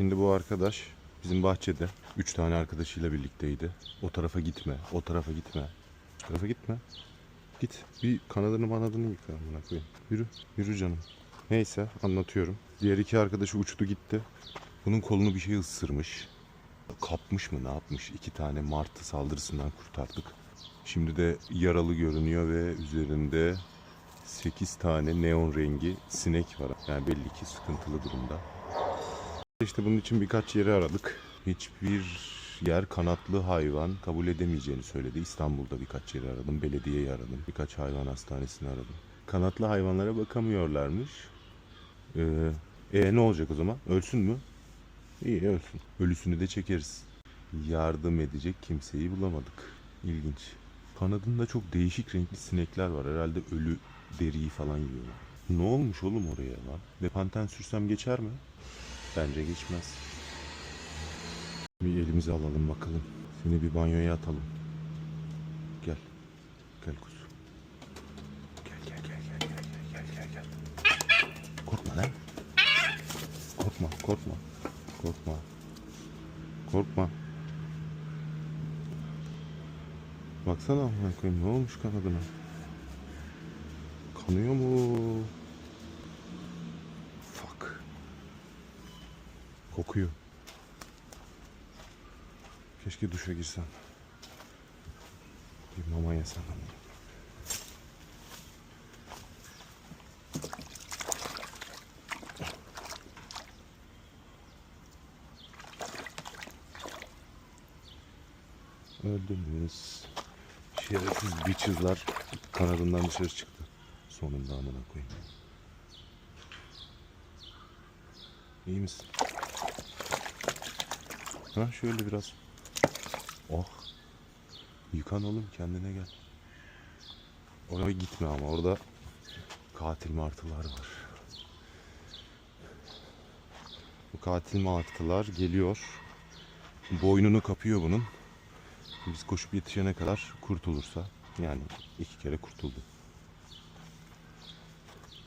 Şimdi bu arkadaş bizim bahçede. Üç tane arkadaşıyla birlikteydi. O tarafa gitme, o tarafa gitme. O tarafa gitme. Git bir kanadını manadını yıka amına koyayım. Yürü, yürü canım. Neyse anlatıyorum. Diğer iki arkadaşı uçtu gitti. Bunun kolunu bir şey ısırmış. Kapmış mı ne yapmış? İki tane martı saldırısından kurtardık. Şimdi de yaralı görünüyor ve üzerinde 8 tane neon rengi sinek var. Yani belli ki sıkıntılı durumda. İşte bunun için birkaç yeri aradık. Hiçbir yer kanatlı hayvan kabul edemeyeceğini söyledi. İstanbul'da birkaç yeri aradım. Belediyeyi aradım. Birkaç hayvan hastanesini aradım. Kanatlı hayvanlara bakamıyorlarmış. Ee, e ne olacak o zaman? Ölsün mü? İyi ölsün. Ölüsünü de çekeriz. Yardım edecek kimseyi bulamadık. İlginç. Kanadında çok değişik renkli sinekler var. Herhalde ölü deriyi falan yiyorlar. Ne olmuş oğlum oraya lan? Depanten sürsem geçer mi? Bence geçmez. Bir elimize alalım bakalım. Seni bir banyoya atalım. Gel. Gel kuzum. Gel gel gel gel gel gel gel gel. Korkma lan. Korkma korkma. Korkma. Korkma. Baksana ne olmuş kanadına. Kanıyor mu? Kokuyor. Keşke duşa girsen. Bir mama yesen. Öldünüz. Şerefsiz bitches'lar kanadından dışarı çıktı. Sonunda amına koyayım. İyi misin? Ha şöyle biraz. Oh. Yıkan oğlum kendine gel. Oraya gitme ama orada katil martılar var. Bu katil martılar geliyor. Boynunu kapıyor bunun. Biz koşup yetişene kadar kurtulursa yani iki kere kurtuldu.